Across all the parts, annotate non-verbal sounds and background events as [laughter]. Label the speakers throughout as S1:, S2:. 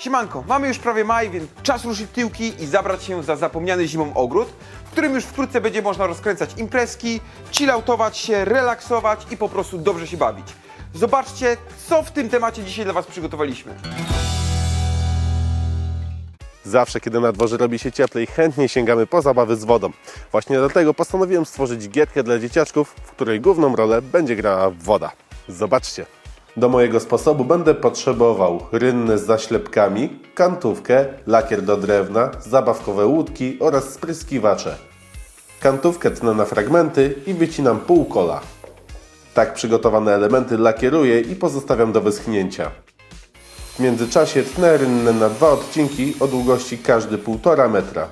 S1: Siemanko, mamy już prawie maj, więc czas ruszyć tyłki i zabrać się za zapomniany zimą ogród, w którym już wkrótce będzie można rozkręcać imprezki, chillautować się, relaksować i po prostu dobrze się bawić. Zobaczcie, co w tym temacie dzisiaj dla Was przygotowaliśmy.
S2: Zawsze, kiedy na dworze robi się cieplej, chętnie sięgamy po zabawy z wodą. Właśnie dlatego postanowiłem stworzyć gierkę dla dzieciaczków, w której główną rolę będzie grała woda. Zobaczcie. Do mojego sposobu będę potrzebował rynnę z zaślepkami, kantówkę, lakier do drewna, zabawkowe łódki oraz spryskiwacze. Kantówkę tnę na fragmenty i wycinam pół kola. Tak przygotowane elementy lakieruję i pozostawiam do wyschnięcia. W międzyczasie tnę rynnę na dwa odcinki o długości każdy 1,5 metra.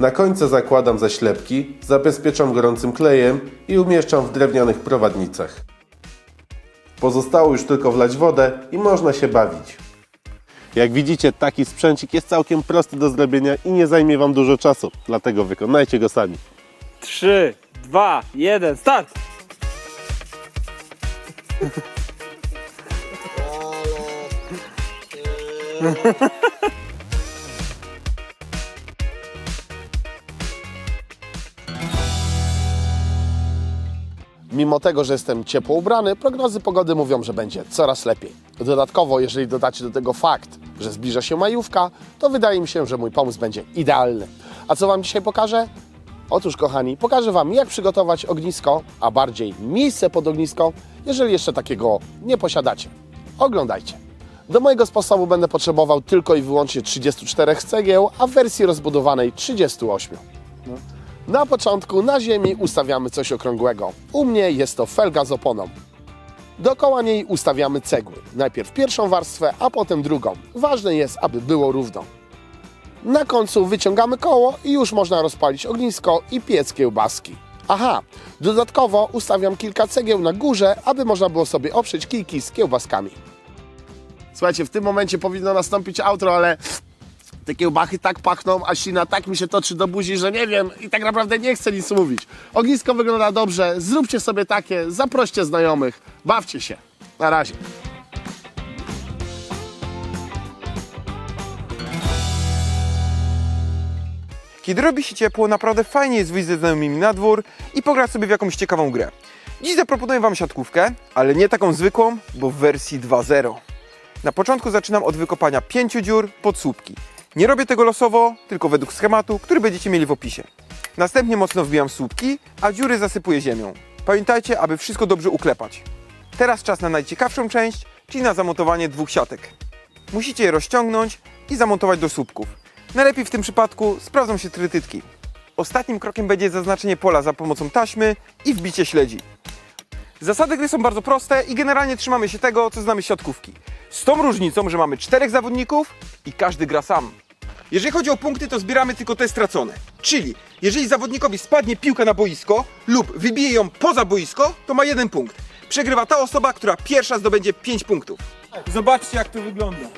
S2: Na końce zakładam zaślepki, zabezpieczam gorącym klejem i umieszczam w drewnianych prowadnicach. Pozostało już tylko wlać wodę i można się bawić. Jak widzicie, taki sprzęcik jest całkiem prosty do zrobienia i nie zajmie Wam dużo czasu, dlatego wykonajcie go sami.
S3: 3, 2, 1, start! [laughs] [laughs]
S4: Mimo tego, że jestem ciepło ubrany, prognozy pogody mówią, że będzie coraz lepiej. Dodatkowo, jeżeli dodacie do tego fakt, że zbliża się majówka, to wydaje mi się, że mój pomysł będzie idealny. A co Wam dzisiaj pokażę? Otóż, kochani, pokażę Wam, jak przygotować ognisko, a bardziej miejsce pod ognisko, jeżeli jeszcze takiego nie posiadacie. Oglądajcie. Do mojego sposobu będę potrzebował tylko i wyłącznie 34 cegieł, a w wersji rozbudowanej 38. Na początku na ziemi ustawiamy coś okrągłego. U mnie jest to felga z oponą. Dookoła niej ustawiamy cegły. Najpierw pierwszą warstwę, a potem drugą. Ważne jest, aby było równo. Na końcu wyciągamy koło i już można rozpalić ognisko i piec kiełbaski. Aha, dodatkowo ustawiam kilka cegieł na górze, aby można było sobie oprzeć kijki z kiełbaskami. Słuchajcie, w tym momencie powinno nastąpić outro, ale te kiełbachy tak pachną, a sina tak mi się toczy do buzi, że nie wiem i tak naprawdę nie chcę nic mówić. Ognisko wygląda dobrze, zróbcie sobie takie, zaproście znajomych, bawcie się. Na razie.
S1: Kiedy robi się ciepło, naprawdę fajnie jest wyjść ze znajomymi na dwór i pograć sobie w jakąś ciekawą grę. Dziś zaproponuję Wam siatkówkę, ale nie taką zwykłą, bo w wersji 2.0. Na początku zaczynam od wykopania pięciu dziur pod słupki. Nie robię tego losowo, tylko według schematu, który będziecie mieli w opisie. Następnie mocno wbijam słupki, a dziury zasypuję ziemią. Pamiętajcie, aby wszystko dobrze uklepać. Teraz czas na najciekawszą część, czyli na zamontowanie dwóch siatek. Musicie je rozciągnąć i zamontować do słupków. Najlepiej w tym przypadku sprawdzą się trytytki. Ostatnim krokiem będzie zaznaczenie pola za pomocą taśmy i wbicie śledzi. Zasady gry są bardzo proste i generalnie trzymamy się tego, co znamy siatkówki. Z tą różnicą, że mamy czterech zawodników i każdy gra sam. Jeżeli chodzi o punkty, to zbieramy tylko te stracone. Czyli, jeżeli zawodnikowi spadnie piłka na boisko lub wybije ją poza boisko, to ma jeden punkt. Przegrywa ta osoba, która pierwsza zdobędzie 5 punktów.
S3: Zobaczcie jak to wygląda.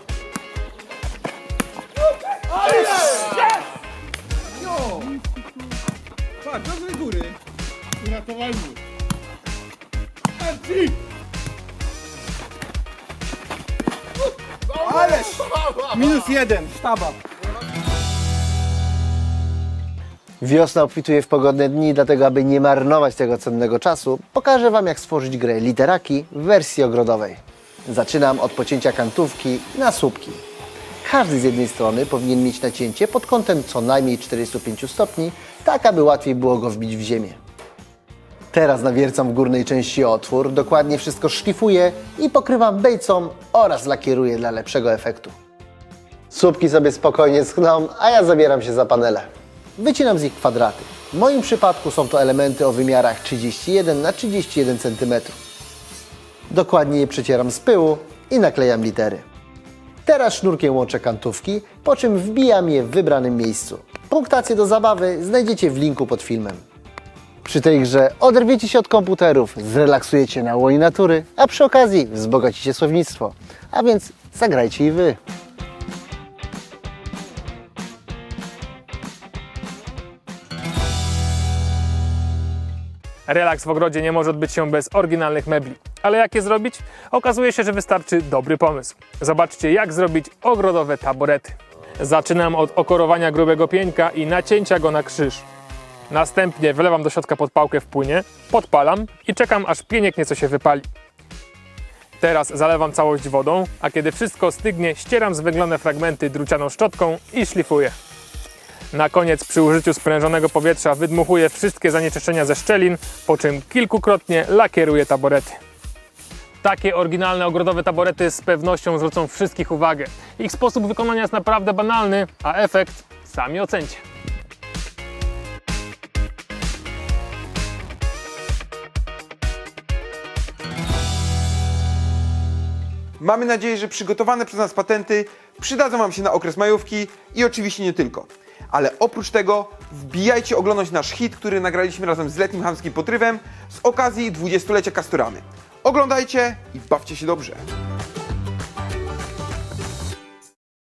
S1: Patrz, do góry.
S3: Minus jeden, sztaba.
S5: Wiosna obfituje w pogodne dni, dlatego aby nie marnować tego cennego czasu, pokażę Wam jak stworzyć grę literaki w wersji ogrodowej. Zaczynam od pocięcia kantówki na słupki. Każdy z jednej strony powinien mieć nacięcie pod kątem co najmniej 45 stopni, tak aby łatwiej było go wbić w ziemię. Teraz nawiercam w górnej części otwór, dokładnie wszystko szlifuję i pokrywam bejcą oraz lakieruję dla lepszego efektu. Słupki sobie spokojnie schną, a ja zabieram się za panele. Wycinam z nich kwadraty. W moim przypadku są to elementy o wymiarach 31 na 31 cm. Dokładnie je przecieram z pyłu i naklejam litery. Teraz sznurkiem łączę kantówki, po czym wbijam je w wybranym miejscu. Punktację do zabawy znajdziecie w linku pod filmem. Przy tej grze oderwiecie się od komputerów, zrelaksujecie na łonie natury, a przy okazji wzbogacicie słownictwo. A więc zagrajcie i wy.
S3: Relaks w ogrodzie nie może odbyć się bez oryginalnych mebli.
S6: Ale jak je zrobić? Okazuje się, że wystarczy dobry pomysł. Zobaczcie, jak zrobić ogrodowe taborety. Zaczynam od okorowania grubego pieńka i nacięcia go na krzyż. Następnie wlewam do środka podpałkę w płynie, podpalam i czekam aż pieniek nieco się wypali. Teraz zalewam całość wodą, a kiedy wszystko stygnie, ścieram zwęglone fragmenty drucianą szczotką i szlifuję. Na koniec przy użyciu sprężonego powietrza wydmuchuję wszystkie zanieczyszczenia ze szczelin, po czym kilkukrotnie lakieruję taborety. Takie oryginalne ogrodowe taborety z pewnością zwrócą wszystkich uwagę. Ich sposób wykonania jest naprawdę banalny, a efekt sami ocencie.
S1: Mamy nadzieję, że przygotowane przez nas patenty przydadzą Wam się na okres majówki i oczywiście nie tylko. Ale oprócz tego wbijajcie oglądać nasz hit, który nagraliśmy razem z letnim hamskim potrywem z okazji 20-lecia Castoramy. Oglądajcie i bawcie się dobrze.